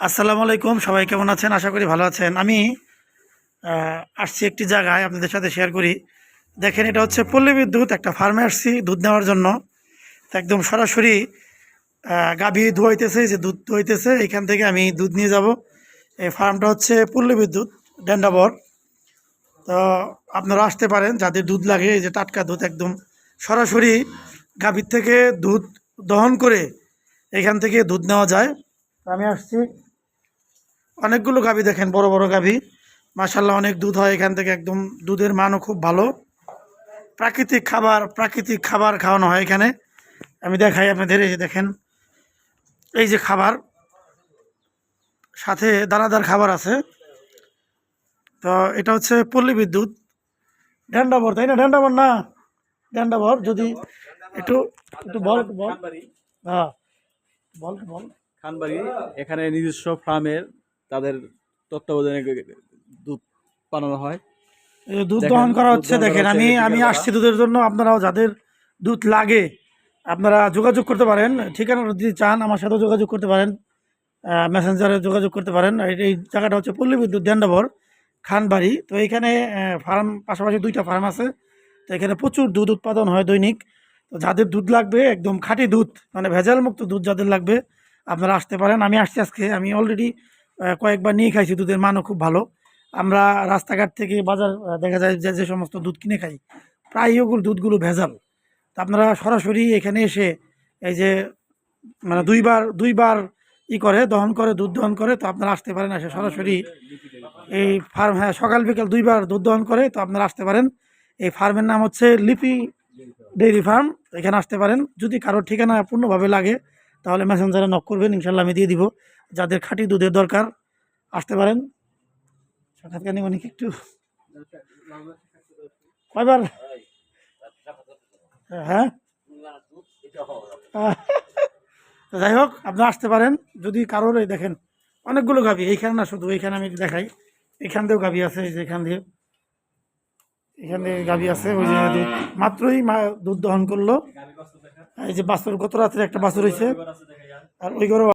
আসসালামু আলাইকুম, সবাই কেমন আছেন? আশা করি ভালো আছেন। আমি আসছি একটি জায়গায় আপনাদের সাথে শেয়ার করি। দেখেন, এটা হচ্ছে পল্লী বিদ্যুৎ, একটা ফার্মে আসছি দুধ নেওয়ার জন্য। একদম সরাসরি গাভী ধুয়াইতেছে যে দুধ ধুয়াইতেছে, এখান থেকে আমি দুধ নিয়ে যাব। এই ফার্মটা হচ্ছে পল্লী বিদ্যুৎ, ডেন্ডাবর। তো আপনারা আসতে পারেন, যাদের দুধ লাগে, এই যে টাটকা দুধ একদম সরাসরি গাভীর থেকে দুধ দহন করে এখান থেকে দুধ নেওয়া যায়। আমি আসছি। অনেকগুলো গাভী দেখেন বড় বড় গাভী। মাসাল্লাহ অনেক দুধ হয় এখান থেকে একদম দুধের মানও খুব ভালো। প্রাকৃতিক খাবার প্রাকৃতিক খাবার খাওয়ানো হয় এখানে। আমি দেখাই আপনাদের এই যে দেখেন এই যে খাবার। সাথে দানাদার খাবার আছে। তো এটা হচ্ছে পল্লী বিদ্যুৎ ড্যান্ডাবর তাই না? ড্যান্ডাবর না? ড্যান্ডাবর যদি একটু একটু বল একটু বল। হ্যাঁ বল বল। খানবাড়ি এখানে নিজস্ব ফার্মের তাদের তত্ত্বাবধানে দুধ বানানো হয়। এই দুধ দহন করা হচ্ছে দেখেন আমি আমি আসছি দুধের জন্য আপনারাও যাদের দুধ লাগে আপনারা যোগাযোগ করতে পারেন। ঠিকানা যদি চান আমার সাথেও যোগাযোগ করতে পারেন। মেসেঞ্জারে যোগাযোগ করতে পারেন। এই- এই জায়গাটা হচ্ছে পল্লী বিদ্যুৎ দেন্ডাবর খানবাড়ি। তো এখানে ফার্ম পাশাপাশি দুইটা ফার্ম আছে। তো এখানে প্রচুর দুধ উৎপাদন হয় দৈনিক। তো যাদের দুধ লাগবে একদম খাঁটি দুধ মানে ভেজাল মুক্ত দুধ যাদের লাগবে আপনারা আসতে পারেন। আমি আসছি আজকে আমি অলরেডি কয়েকবার নিয়ে খাইছি, দুধের মানও খুব ভালো। আমরা রাস্তাঘাট থেকে বাজার দেখা যায় যে যে সমস্ত দুধ কিনে খাই, প্রায় ওগুলো দুধগুলো ভেজাল। তা আপনারা সরাসরি এখানে এসে এই যে মানে দুইবার দুইবার ই করে, দহন করে, দুধ দহন করে, তো আপনারা আসতে পারেন এসে সরাসরি এই ফার্ম হ্যাঁ সকাল বিকাল দুইবার দুধ দহন করে, তো আপনারা আসতে পারেন। এই ফার্মের নাম হচ্ছে লিপি ডেইরি ফার্ম এখানে আসতে পারেন। যদি কারোর ঠিকানা পূর্ণভাবে লাগে, তাহলে মেসেঞ্জারে নক করবেন ইনশাল্লাহ আমি দিয়ে দিব। যাদের খাঁটি দুধের দরকার, আসতে পারেন। সাক্ষাৎকার নেব নাকি একটু কয়বার? হ্যাঁ। যাই হোক আপনারা আসতে পারেন। যদি কারোর এই দেখেন, অনেকগুলো গাভি। এইখানে না, শুধু এইখানে আমি দেখাই। এখান দিয়েও গাভি আছে এখান দিয়ে। এখানে গাভি আছে, ওই যে মাত্রই মা দুধ দহন করল। এই যে বাছুর, গত রাত্রে একটা বাছুর হয়েছে। আর ওই গরু